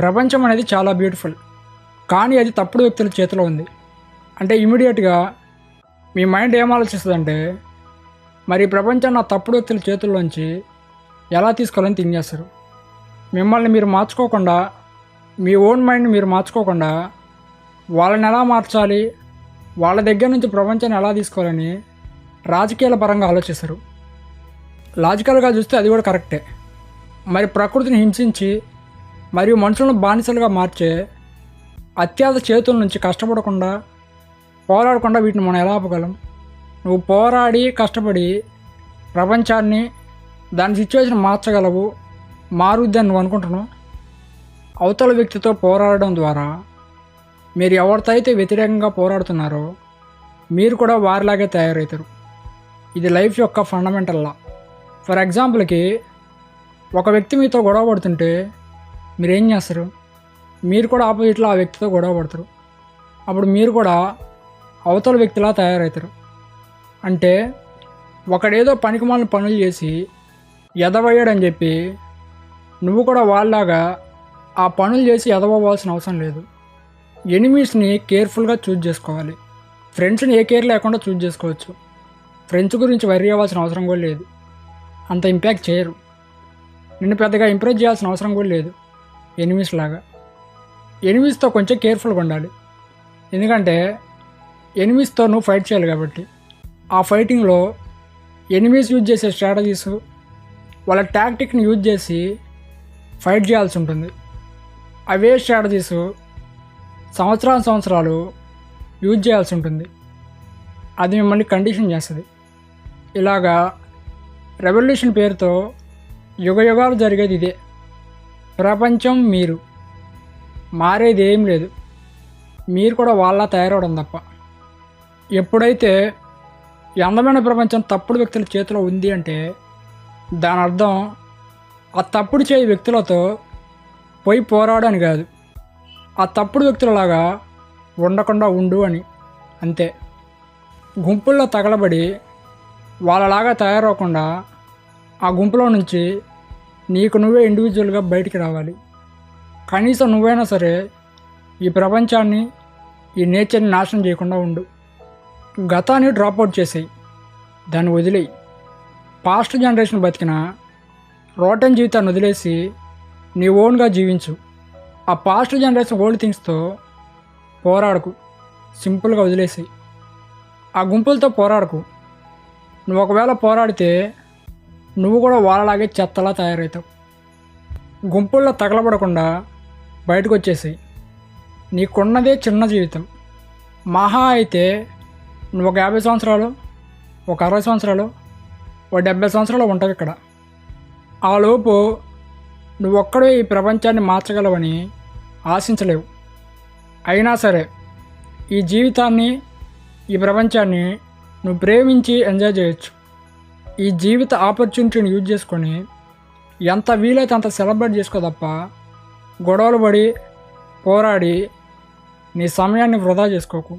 ప్రపంచం అనేది చాలా బ్యూటిఫుల్ కానీ అది తప్పుడు వ్యక్తుల చేతిలో ఉంది. అంటే ఇమీడియట్గా మీ మైండ్ ఏం ఆలోచిస్తుందంటే మరి ప్రపంచం ప్రపంచాన్ని ఆ తప్పుడు వ్యక్తుల చేతుల్లోంచి ఎలా తీసుకోవాలని థింక్ చేస్తారు? మిమ్మల్ని మీరు మార్చుకోకుండా మీ ఓన్ మైండ్ మీరు మార్చుకోకుండా వాళ్ళని ఎలా మార్చాలి? వాళ్ళ దగ్గర నుంచి ప్రపంచాన్ని ఎలా తీసుకోవాలని రాజకీయాల పరంగా ఆలోచిస్తారు. లాజికల్గా చూస్తే అది కూడా కరెక్టే మరి ప్రకృతిని హింసించి మరియు మనుషులను బానిసలుగా మార్చే అత్యాధ చేతుల నుంచి కష్టపడకుండా పోరాడకుండా వీటిని మనం ఎలా ఆపగలం? నువ్వు పోరాడి కష్టపడి ప్రపంచాన్ని దాని సిచ్యువేషన్ మార్చగలవు మారుద్దని నువ్వు అనుకుంటున్నావు? అవతల వ్యక్తితో పోరాడడం ద్వారా మీరు ఎవరితో అయితే వ్యతిరేకంగా పోరాడుతున్నారో మీరు కూడా వారిలాగే తయారవుతారు. ఇది లైఫ్ యొక్క ఫండమెంటల్లా ఫర్ ఎగ్జాంపుల్కి ఒక వ్యక్తి మీతో గొడవ పడుతుంటే మీరు ఏం చేస్తారు? మీరు కూడా ఆపోజిట్లో ఆ వ్యక్తితో గొడవ పడతారు. అప్పుడు మీరు కూడా అవతల వ్యక్తిలా తయారవుతారు. అంటే ఒకడేదో పనికిమాలిన పనులు చేసి ఎదవయ్యాడని చెప్పి నువ్వు కూడా వాళ్ళలాగా ఆ పనులు చేసి ఎదవవ్వాల్సిన అవసరం లేదు. ఎనిమీస్ని కేర్ఫుల్గా చూజ్ చేసుకోవాలి. ఫ్రెండ్స్ని ఏ కేర్ లేకుండా చూజ్ చేసుకోవచ్చు. ఫ్రెండ్స్ గురించి వరి అవ్వాల్సిన అవసరం కూడా లేదు. అంత ఇంపాక్ట్ చేయరు. నిన్ను పెద్దగా ఇంప్రెస్ చేయాల్సిన అవసరం కూడా లేదు. ఎనిమీస్ లాగా. ఎనిమీస్తో కొంచెం కేర్ఫుల్గా ఉండాలి. ఎందుకంటే ఎనిమీస్తో నువ్వు ఫైట్ చేయాలి కాబట్టి. ఆ ఫైటింగ్లో ఎనిమీస్ యూజ్ చేసే స్ట్రాటజీస్ వాళ్ళ టాక్టిక్ని యూజ్ చేసి ఫైట్ చేయాల్సి ఉంటుంది. అవే స్ట్రాటజీస్ సంవత్సరాలు సంవత్సరాలు యూజ్ చేయాల్సి ఉంటుంది. అది మిమ్మల్ని కండిషన్ చేస్తుంది. ఇలాగా రెవల్యూషన్ పేరుతో యుగ యుగాలు జరిగేది ఇదే. ప్రపంచం మీరు. మారేది ఏం లేదు. మీరు కూడా వాళ్ళ తయారవడం తప్ప. ఎప్పుడైతే ఈ అందమైన ప్రపంచం తప్పుడు వ్యక్తుల చేతిలో ఉంది అంటే దాని అర్థం ఆ తప్పుడు చేయి వ్యక్తులతో పోయి పోరాడని కాదు. ఆ తప్పుడు వ్యక్తులలాగా ఉండకుండా ఉండు అని. అంతే. గుంపుల్లో తగలబడి వాళ్ళలాగా తయారవకుండా ఆ గుంపులో నుంచి నీకు నువ్వే ఇండివిజువల్గా బయటికి రావాలి. కనీసం నువ్వైనా సరే ఈ ప్రపంచాన్ని ఈ నేచర్ని నాశనం చేయకుండా ఉండు. గతాన్ని డ్రాప్అవుట్ చేసేయి. దాన్ని వదిలేయి. పాస్ట్ జనరేషన్ బతికిన రోటన్ జీవితాన్ని వదిలేసి నీ ఓన్గా జీవించు. ఆ పాస్ట్ జనరేషన్ ఓల్డ్ థింగ్స్తో పోరాడకు. సింపుల్గా వదిలేసి ఆ గుంపులతో పోరాడకు. నువ్వు ఒకవేళ పోరాడితే నువ్వు కూడా వాళ్ళలాగే చెత్తలా తయారవుతావు. గుంపుల్లో తగలబడకుండా బయటకు వచ్చేసాయి నీకున్నదే చిన్న జీవితం. మహా అయితే నువ్వు ఒక యాభై సంవత్సరాలు ఒక అరవై సంవత్సరాలు ఒక డెబ్బై సంవత్సరాలు ఉంటావు ఇక్కడ. ఆ లోపు నువ్వు ఒక్కడే ఈ ప్రపంచాన్ని మార్చగలవని ఆశించలేవు. అయినా సరే ఈ జీవితాన్ని ఈ ప్రపంచాన్ని నువ్వు ప్రేమించి ఎంజాయ్ చేయొచ్చు. ఈ జీవిత ఆపర్చునిటీని యూజ్ చేసుకొని ఎంత వీలైతే అంత సెలబ్రేట్ చేసుకో తప్ప గొడవలు పడి పోరాడి నీ సమయాన్ని వృధా చేసుకోకు.